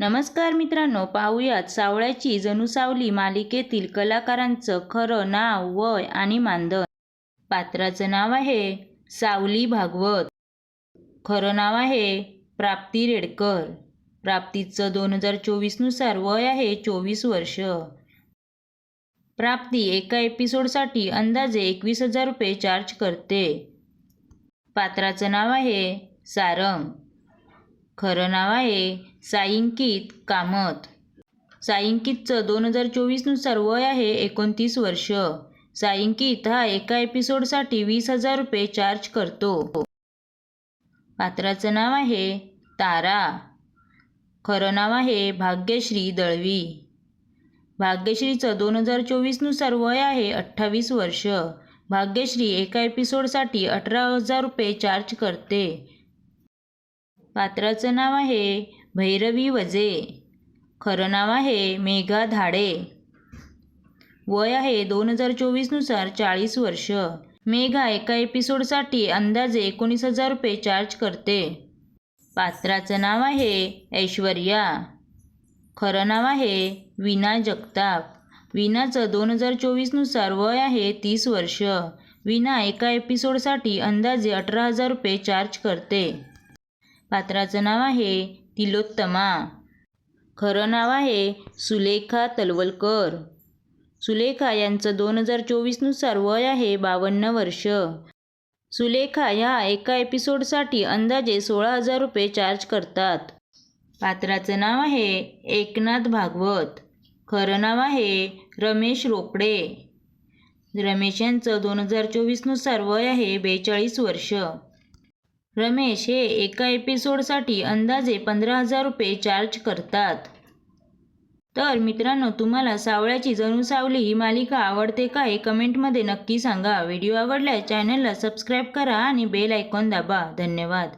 नमस्कार मित्रांनो पाहूयात सावळ्याची जणू सावली मालिकेतील कलाकारांचं खरं नाव वय आणि मानधन. पात्राचं नाव आहे सावली भागवत. खरं नाव आहे प्राप्ती रेडकर. प्राप्तीचं दोन हजार चोवीसनुसार वय आहे चोवीस वर्ष. प्राप्ती एका एपिसोडसाठी अंदाजे एकवीस हजार रुपये चार्ज करते. पात्राचं नाव आहे सारंग. खरं नाव आहे सायंकित कामत. सायंकितचं दोन हजार चोवीसनुसार वय आहे एकोणतीस वर्ष. सायंकित हा एका एपिसोडसाठी वीस हजार रुपये चार्ज करतो. पात्राचं नाव आहे तारा. खरं नाव आहे भाग्यश्री दळवी. भाग्यश्रीचं दोन हजार चोवीसनुसार वय आहे अठ्ठावीस वर्ष. भाग्यश्री एका एपिसोडसाठी अठरा हजार रुपये चार्ज करते. पात्राचं नाव आहे भैरवी वजे. खरं नाव आहे मेघा धाडे. वय आहे दोन हजार चोवीसनुसार चाळीस वर्ष. मेघा एका एपिसोडसाठी अंदाजे एकोणीस हजार रुपये चार्ज करते. पात्राचं नाव आहे ऐश्वर्या. खरं नाव आहे विना जगताप. विनाचं दोन हजार चोवीसनुसार वय आहे तीस वर्ष. विना एका एपिसोडसाठी अंदाजे अठरा हजार रुपये चार्ज करते. पात्राचं नाव आहे तिलोत्तमा. खरं नाव आहे सुलेखा तलवलकर. सुलेखा यांचं दोन हजार चोवीसनुसार वय आहे बावन्न वर्ष. सुलेखा ह्या एका एपिसोडसाठी अंदाजे सोळा हजार रुपये चार्ज करतात. पात्राचं नाव आहे एकनाथ भागवत. खरं नाव आहे रमेश रोकडे रमेश यांचं दोन हजार चोवीसनुसार वय आहे बेचाळीस वर्ष. रमेश हे एका एपिसोडसाठी अंदाजे पंधरा हजार रुपये चार्ज करतात. तर मित्रांनो तुम्हाला सावळ्याची जणू सावली ही मालिका आवडते का हे कमेंटमध्ये नक्की सांगा. व्हिडिओ आवडल्यास चॅनलला सबस्क्राईब करा आणि बेल आयकॉन दाबा. धन्यवाद.